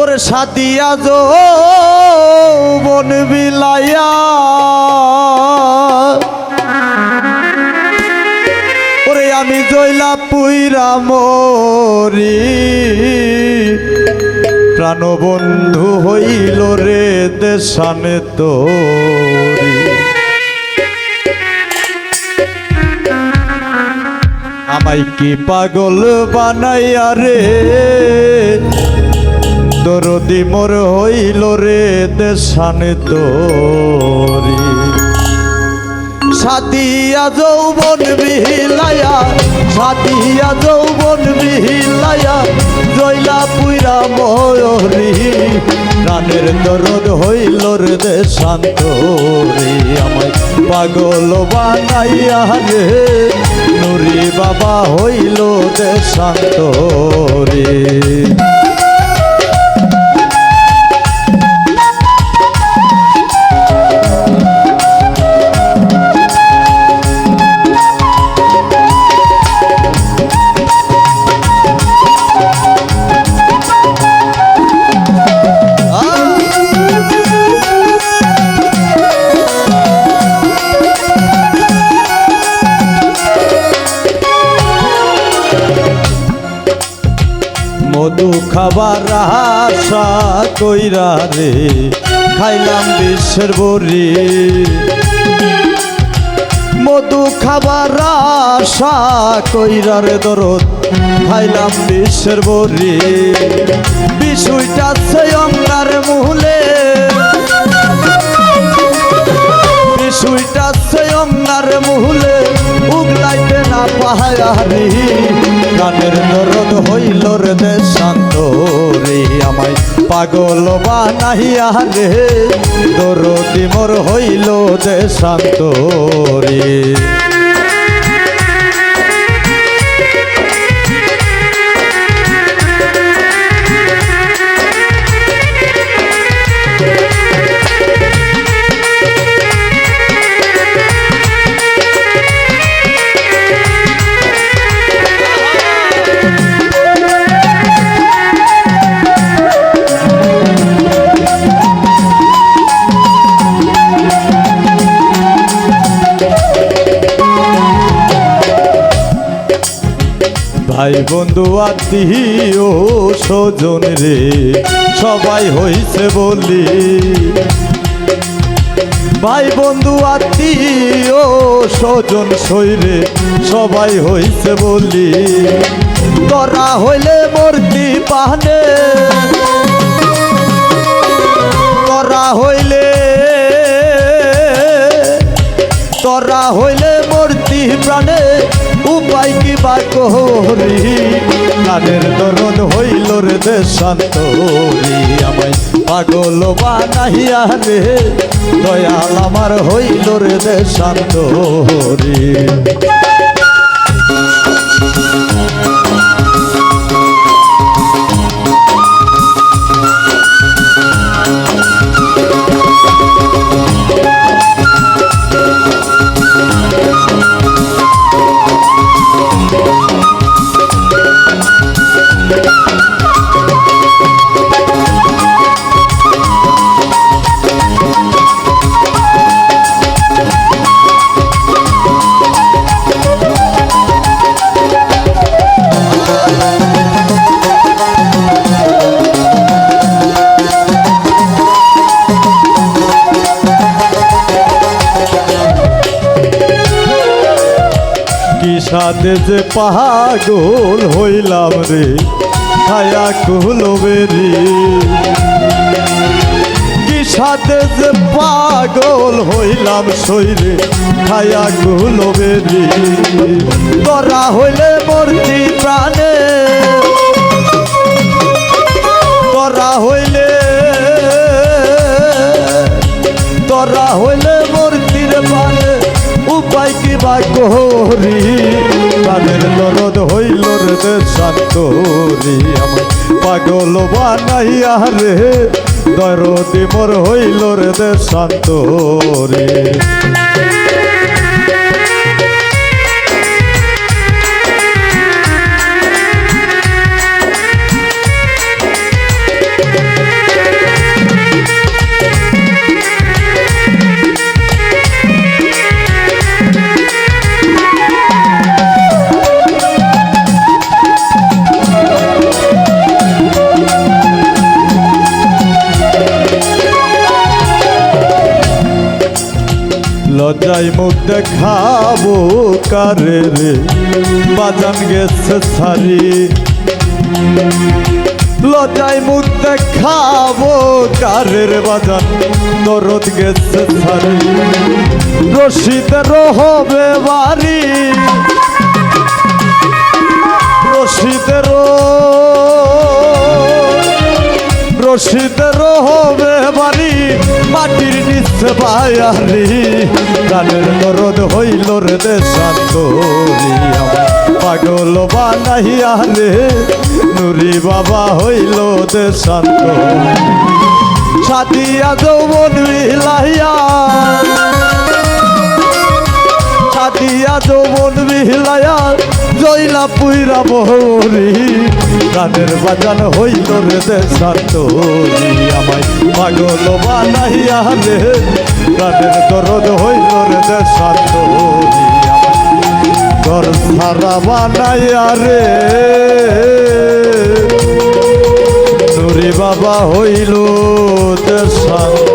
ওরে সাদিয়া যো বন বিলাইয়া। ওরে আমি জইলা পুইরা মরি। প্রাণবন্ধু হইল রে দেশানে তোরি আমায় কি পাগল বানাইয়া রে? দরদি মোর হইল রে দেশানে তোরি সাদিয়া যৌবন বিহিলায়া সাদিয়া যৌবন বিহিলায়া, জয়লা পুইরা ময়ূরী প্রাণের দরদ হইল রে দেশান্ত রে আমায় পাগল বানাইয়া রে, নুরি বাবা হইল দেশান্ত রে মধু খাবার আশা কইরা রে, খাইলাম বিশ্বের বরি মধু খাবার আশা কইরার দরদ, খাইলাম বিশ্বের বরি বিষয়টা সে অঙ্গার মূলে। বিষয়টা সে অঙ্গার মূলে, উগলাইতে না পাহাড়ি গানের পাগল বানাইয়া রে দরদি মোর হইল দেশান্ত বন্ধু আত্মীয় স্বজন রে, সবাই হইছে বলি। ভাই বন্ধু আত্মীয় স্বজন সইরে, সবাই হইছে বলি। তোরা হইলে মূর্তি পাহনে তোরা হইলে তোরা হইলে মূর্তি প্রাণে, উপায় কি বা করি? কানের দরদ হইল রে দেশান্তরি? আমায় পাগল বা নাহিয়া রে, দয়াল আমার হইল রে দেশান্তরি। কি সাথে যে পাগল হইলাম রে, ছায়া কুলো বেরি। কি সাথে যে পাগল হইলাম শৈরে, ছায়া কুলো বেরি। তোরা হইলে মূর্তি প্রাণে তোরা হইলে তোরা হইলে মূর্তির মানে উপায় কি বা করি? প্রাণের লরদ হইল রে শান্তরি আমার পাগল বানাইয়া রে, দরদি মোর হইল রে শান্তরি লজাই মুখ দেখাবো কারে রে। বাজান গেছে সারি। লজাই মুখ দেখাবো কারের বাজান। দরদ গেছে সারি। রশিদের হবে বাড়ি। রশিদের রশিদের হবে বাড়ি, মাটির নিচে বায়ালি। গানের দরদ হইল রে আমার পাগল বানাইয়া রে নুরি বাবা হইল দেশান্ত সাদিয়া যৌবন বিলাইয়া সাদিয়া যৌবন বিহিলায়া জইলা পুইরা বহরি। গানের বাজান হইল রে দেশান্তরি আমায় পাগল বানাইয়া রে, গানের দরদ হইল রে দেশান্তরি আমায় ঘর সারা বানাইয়া রে। নুরি বাবা হইল দেশান্ত